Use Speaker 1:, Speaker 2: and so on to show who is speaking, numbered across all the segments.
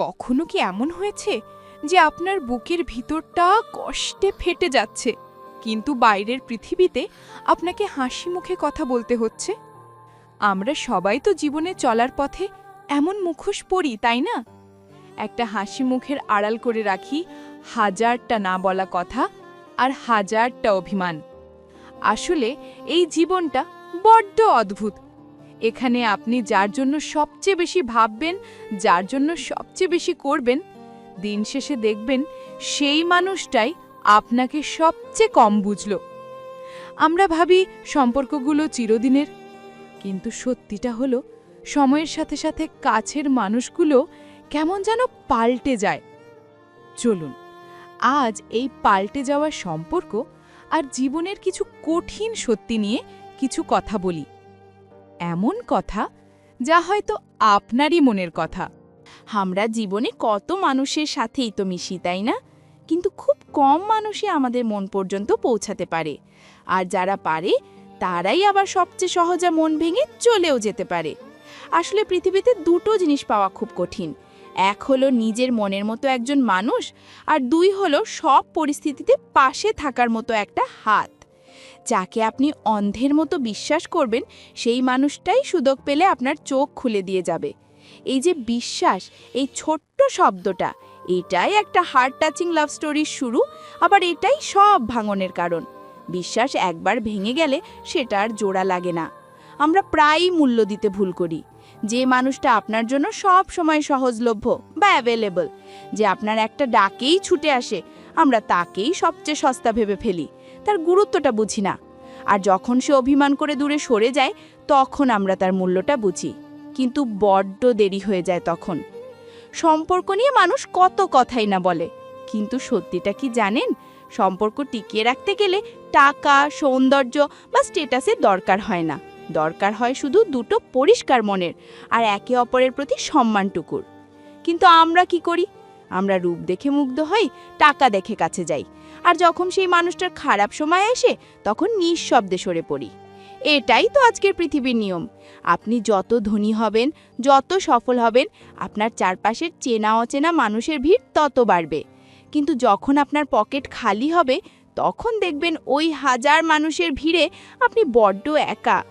Speaker 1: কখনো কি এমন হয়েছে যে আপনার বুকের ভিতরটা কষ্টে ফেটে যাচ্ছে, কিন্তু বাইরের পৃথিবীতে আপনাকে হাসি মুখে কথা বলতে হচ্ছে? আমরা সবাই তো জীবনে চলার পথে এমন মুখোশ পড়ি তাই না? একটা হাসি মুখের আড়াল করে রাখি হাজারটা না বলা কথা আর হাজারটা অভিমান। আসলে এই জীবনটা বড্ড অদ্ভুত। এখানে আপনি যার জন্য সবচেয়ে বেশি ভাববেন, যার জন্য সবচেয়ে বেশি করবেন, দিন শেষে দেখবেন সেই মানুষটাই আপনাকে সবচেয়ে কম বুঝল। আমরা ভাবি সম্পর্কগুলো চিরদিনের, কিন্তু সত্যিটা হলো সময়ের সাথে সাথে কাছের মানুষগুলো কেমন যেন পাল্টে যায়। চলুন, আজ এই পাল্টে যাওয়া সম্পর্ক আর জীবনের কিছু কঠিন সত্যি নিয়ে কিছু কথা বলি। এমন কথা যা হয়তো আপনারই মনের কথা।
Speaker 2: আমরা জীবনে কত মানুষের সাথেই তো মিশি, তাই না? কিন্তু খুব কম মানুষই আমাদের মন পর্যন্ত পৌঁছাতে পারে। আর যারা পারে, তারাই আবার সবচেয়ে সহজে মন ভেঙে চলেও যেতে পারে। আসলে পৃথিবীতে দুটো জিনিস পাওয়া খুব কঠিন। এক হলো নিজের মনের মতো একজন মানুষ, আর দুই হলো সব পরিস্থিতিতে পাশে থাকার মতো একটা হাত। যাকে আপনি অন্ধের মতো বিশ্বাস করবেন, সেই মানুষটাই সুযোগ পেলে আপনার চোখ খুলে দিয়ে যাবে। এই যে বিশ্বাস, এই ছোট্ট শব্দটা, এটাই একটা হার্ট টাচিং লাভ স্টোরির শুরু, আবার এটাই সব ভাঙনের কারণ। বিশ্বাস একবার ভেঙে গেলে সেটা আর জোড়া লাগে না। আমরা প্রায়ই মূল্য দিতে ভুল করি। যে মানুষটা আপনার জন্য সব সময় সহজলভ্য বা অ্যাভেলেবল যে আপনার একটা ডাকেই ছুটে আসে, আমরা তাকেই সবচেয়ে সস্তা ভেবে ফেলি। তার গুরুত্বটা বুঝি না। আর যখন সে অভিমান করে দূরে সরে যায়, তখন আমরা তার মূল্যটা বুঝি। কিন্তু বড্ড দেরি হয়ে যায় তখন। সম্পর্ক নিয়ে মানুষ কত কথাই না বলে। কিন্তু সত্যিটা কি জানেন? সম্পর্ক টিকিয়ে রাখতে গেলে টাকা, সৌন্দর্য বা স্টেটাসের দরকার হয় না। দরকার হয় শুধু দুটো পরিষ্কার মনের আর একে অপরের প্রতি সম্মানটুকুর। কিন্তু আমরা কি করি? আমরা রূপ দেখে মুগ্ধ হই, টাকা দেখে কাছে যাই। আর যখন সেই মানুষটার খারাপ সময় আসে, তখন নিঃশব্দে সরে পড়ি। এটাই তো আজকের পৃথিবীর নিয়ম। আপনি যত ধনী হবেন, যত সফল হবেন, আপনার চারপাশের চেনা অচেনা মানুষের ভিড় তত বাড়বে। কিন্তু যখন আপনার পকেট খালি হবে, তখন দেখবেন ওই হাজার মানুষের ভিড়ে আপনি বড্ড একা।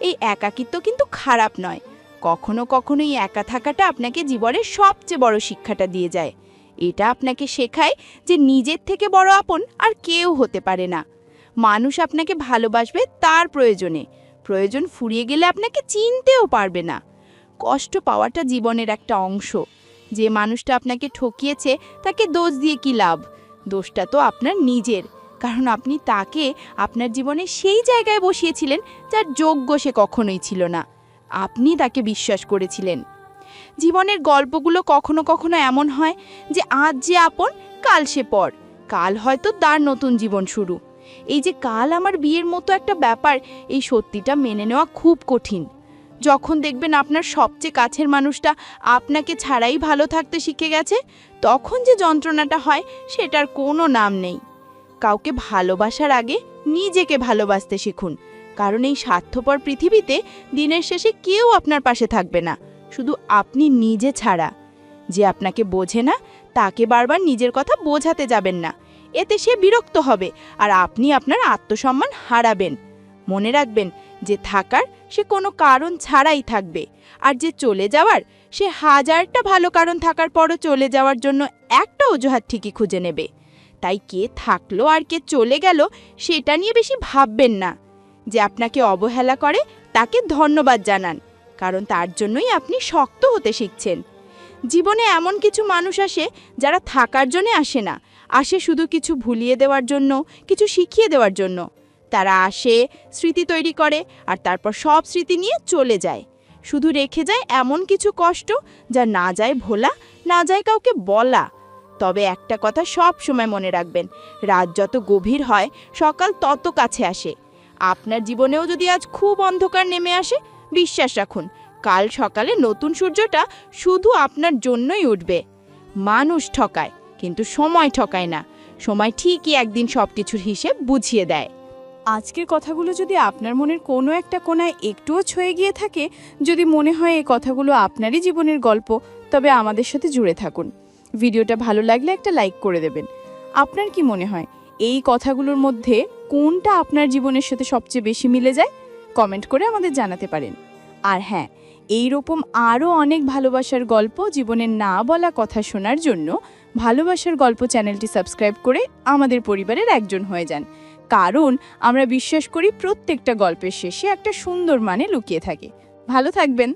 Speaker 2: এই একাকিত্ব কিন্তু খারাপ নয়। কখনো কখনো এই একা থাকাটা আপনাকে জীবনের সবচেয়ে বড় শিক্ষাটা দিয়ে যায়। এটা আপনাকে শেখায় যে নিজের থেকে বড় আপন আর কেউ হতে পারে না। মানুষ আপনাকে ভালোবাসবে তার প্রয়োজনে। প্রয়োজন ফুরিয়ে গেলে আপনাকে চিনতেও পারবে না। কষ্ট পাওয়াটা জীবনের একটা অংশ। যে মানুষটা আপনাকে ঠকিয়েছে, তাকে দোষ দিয়ে কি লাভ? দোষটা তো আপনার নিজের। কারণ আপনি তাকে আপনার জীবনে সেই জায়গায় বসিয়েছিলেন যার যোগ্য সে কখনোই ছিল না। আপনি তাকে বিশ্বাস করেছিলেন। জীবনের গল্পগুলো কখনো কখনো এমন হয় যে আজ যে আপন, কাল সে পর। কাল হয়তো তার নতুন জীবন শুরু। এই যে কাল আমার বিয়ের মতো একটা ব্যাপার, এই সত্যিটা মেনে নেওয়া খুব কঠিন। যখন দেখবেন আপনার সবচেয়ে কাছের মানুষটা আপনাকে ছাড়াই ভালো থাকতে শিখে গেছে, তখন যে যন্ত্রণাটা হয় সেটার কোনো নাম নেই। কাউকে ভালোবাসার আগে নিজেকে ভালোবাসতে শিখুন, কারণ এই স্বার্থপর পৃথিবীতে দিনের শেষে কেউ আপনার পাশে থাকবে না। শুধু আপনি নিজে ছাড়া। যে আপনাকে বোঝে না, তাকে বারবার নিজের কথা বোঝাতে যাবেন না। এতে সে বিরক্ত হবে আর আপনি আপনার আত্মসম্মান হারাবেন। মনে রাখবেন যে থাকার সে কোনো কারণ ছাড়াই থাকবে আর যে চলে যাওয়ার, সে হাজারটা ভালো কারণ থাকার পরও চলে যাওয়ার জন্য একটা অজুহাত ঠিকই খুঁজে নেবে। তাই কে থাকল আর কে চলে গেল সেটা নিয়ে বেশি ভাববেন না। যে আপনাকে অবহেলা করে, তাকে ধন্যবাদ জানান। কারণ তার জন্যই আপনি শক্ত হতে শিখছেন। জীবনে এমন কিছু মানুষ আসে যারা থাকার জন্য আসে না, আসে শুধু কিছু ভুলিয়ে দেওয়ার জন্য, কিছু শিখিয়ে দেওয়ার জন্য। তারা আসে, স্মৃতি তৈরি করে আর তারপর সব স্মৃতি নিয়ে চলে যায়। শুধু রেখে যায় এমন কিছু কষ্ট যা না যায় ভোলা, না যায় কাউকে বলা। তবে একটা কথা সব সময় মনে রাখবেন, রাত যত গভীর হয় সকাল তত কাছে আসে। আপনার জীবনেও যদি আজ খুব অন্ধকার নেমে আসে বিশ্বাস রাখুন, কাল সকালে নতুন সূর্যটা শুধু আপনার জন্যই উঠবে। মানুষ ঠকায়, কিন্তু সময় ঠকায় না। সময় ঠিকই একদিন সব কিছুর হিসেব বুঝিয়ে দেয়।
Speaker 1: আজকের কথাগুলো যদি আপনার মনের কোনো একটা কোনায় একটুও ছয়ে গিয়ে থাকে, যদি মনে হয় এই কথাগুলো আপনারই জীবনের গল্প,
Speaker 2: তবে আমাদের সাথে জুড়ে থাকুন। ভিডিওটা ভালো লাগলে একটা লাইক করে দেবেন। আপনার কি মনে হয়, এই কথাগুলোর মধ্যে কোনটা আপনার জীবনের সাথে সবচেয়ে বেশি মিলে যায়? কমেন্ট করে আমাদের জানাতে পারেন। আর হ্যাঁ এই রকম আরও অনেক ভালোবাসার গল্প জীবনের না বলা কথা শোনার জন্য ভালোবাসার গল্প চ্যানেলটি সাবস্ক্রাইব করে আমাদের পরিবারের একজন হয়ে যান। কারণ আমরা বিশ্বাস করি প্রত্যেকটা গল্পের শেষে একটা সুন্দর মানে লুকিয়ে থাকে। ভালো থাকবেন।